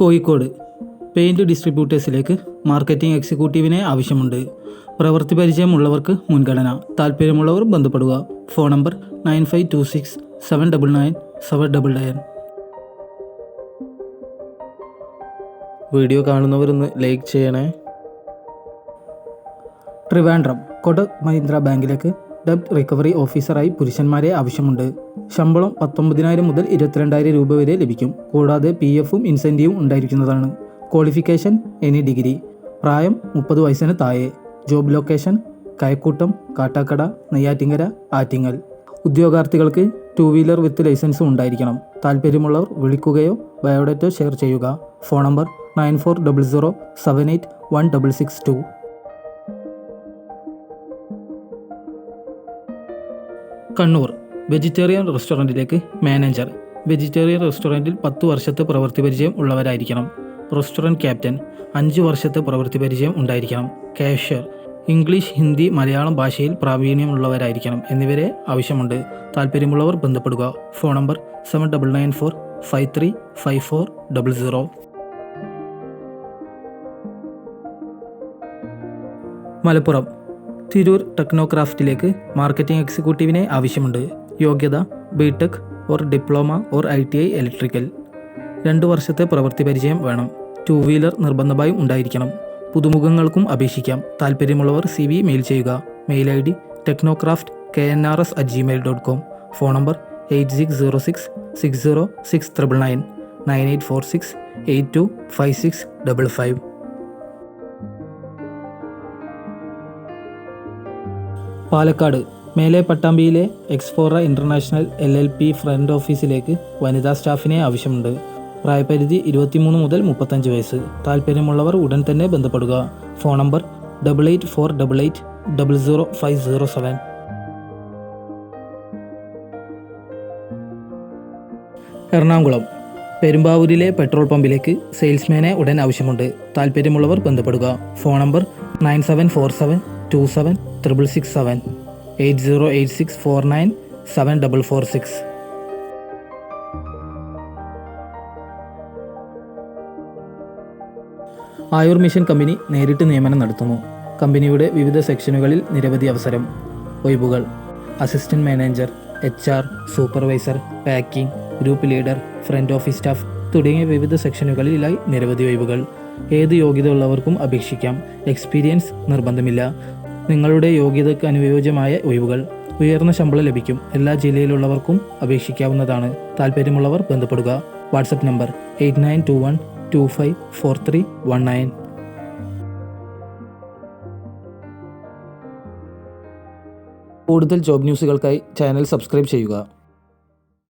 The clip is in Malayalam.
കോഴിക്കോട് പെയിന്റ് ഡിസ്ട്രിബ്യൂട്ടേഴ്സിലേക്ക് മാർക്കറ്റിംഗ് എക്സിക്യൂട്ടീവിനെ ആവശ്യമുണ്ട്. പ്രവൃത്തി പരിചയമുള്ളവർക്ക് മുൻഗണന. താല്പര്യമുള്ളവർ ബന്ധപ്പെടുക. Phone number nine five two six seven double nine seven double nine video കാണുന്നവരൊന്ന് like ചെയ്യണേ. ട്രിവാൻഡ്രം കൊടക് മഹീന്ദ്ര ബാങ്കിലേക്ക് ഡെബ്റ്റ് റിക്കവറി ഓഫീസറായി പുരുഷന്മാരെ ആവശ്യമുണ്ട്. ശമ്പളം പത്തൊമ്പതിനായിരം മുതൽ ഇരുപത്തിരണ്ടായിരം രൂപ വരെ ലഭിക്കും. കൂടാതെ പി എഫും ഇൻസെന്റീവും ഉണ്ടായിരിക്കുന്നതാണ്. Qualification any degree. പ്രായം മുപ്പത് വയസ്സിന് താഴെ. Job location കയക്കൂട്ടം Kattakada Neyyattinkara Attingal. ഉദ്യോഗാർത്ഥികൾക്ക് ടു വീലർ വിത്ത് ലൈസൻസും ഉണ്ടായിരിക്കണം. താല്പര്യമുള്ളവർ വിളിക്കുകയോ ബയോഡേറ്റോ ഷെയർ ചെയ്യുക. Phone number nine four double zero seven eight one double six two. Kannur vegetarian റെസ്റ്റോറന്റിലേക്ക് manager. Vegetarian റെസ്റ്റോറന്റിൽ പത്ത് വർഷത്തെ പ്രവൃത്തി പരിചയം ഉള്ളവരായിരിക്കണം. റെസ്റ്റോറന്റ് ക്യാപ്റ്റൻ അഞ്ച് വർഷത്തെ പ്രവൃത്തി പരിചയം ഉണ്ടായിരിക്കണം. കാഷ്യർ ഇംഗ്ലീഷ് ഹിന്ദി മലയാളം ഭാഷയിൽ പ്രാവീണ്യമുള്ളവരായിരിക്കണം എന്നിവരെ ആവശ്യമുണ്ട്. താല്പര്യമുള്ളവർ ബന്ധപ്പെടുക. Phone number seven double nine four five three five four double zero. Malappuram Tirur ടെക്നോക്രാഫ്റ്റിലേക്ക് marketing എക്സിക്യൂട്ടീവിനെ ആവശ്യമുണ്ട്. യോഗ്യത B Tech or diploma or I T I electrical. രണ്ട് വർഷത്തെ പ്രവൃത്തി പരിചയം വേണം. ടു വീലർ നിർബന്ധമായും ഉണ്ടായിരിക്കണം. പുതുമുഖങ്ങൾക്കും അപേക്ഷിക്കാം. താല്പര്യമുള്ളവർ സി വി മെയിൽ ചെയ്യുക. Mail I D Technocraft K N R S at Gmail dot com phone number eight six zero six six zero six triple nine nine eight four six eight two five six double five Palakkad മേലെ പട്ടാമ്പിയിലെ എക്സ്ഫോറ international L L P front ഓഫീസിലേക്ക് വനിതാ സ്റ്റാഫിനെ ആവശ്യമുണ്ട്. പ്രായപരിധി ഇരുപത്തിമൂന്ന് മുതൽ മുപ്പത്തഞ്ച് വയസ്സ്. താല്പര്യമുള്ളവർ ഉടൻ തന്നെ ബന്ധപ്പെടുക. Phone number double eight four double eight double zero five zero seven Ernakulam പെരുമ്പാവൂരിലെ petrol പമ്പിലേക്ക് സെയിൽസ്മാനെ ഉടൻ ആവശ്യമുണ്ട്. താല്പര്യമുള്ളവർ ബന്ധപ്പെടുക. Phone number nine seven four seven two seven triple six seven eight zero eight six four nine seven double four six Ayur mission company നേരിട്ട് നിയമനം നടത്തുന്നു. കമ്പനിയുടെ വിവിധ സെക്ഷനുകളിൽ നിരവധി അവസരം. ഒഴിവുകൾ. Assistant manager H R supervisor packing group leader front office staff തുടങ്ങിയ വിവിധ സെക്ഷനുകളിലായി നിരവധി ഒഴിവുകൾ. ഏത് യോഗ്യത ഉള്ളവർക്കും അപേക്ഷിക്കാം. എക്സ്പീരിയൻസ് നിർബന്ധമില്ല. നിങ്ങളുടെ യോഗ്യതയ്ക്ക് അനുയോജ്യമായ ഒഴിവുകൾ ഉയർന്ന ശമ്പളം ലഭിക്കും. എല്ലാ ജില്ലയിലുള്ളവർക്കും അപേക്ഷിക്കാവുന്നതാണ്. താല്പര്യമുള്ളവർ ബന്ധപ്പെടുക. WhatsApp number eight nine two one two five four three one nine. കൂടുതൽ ജോബ് ന്യൂസുകൾക്കായി ചാനൽ സബ്സ്ക്രൈബ് ചെയ്യുക.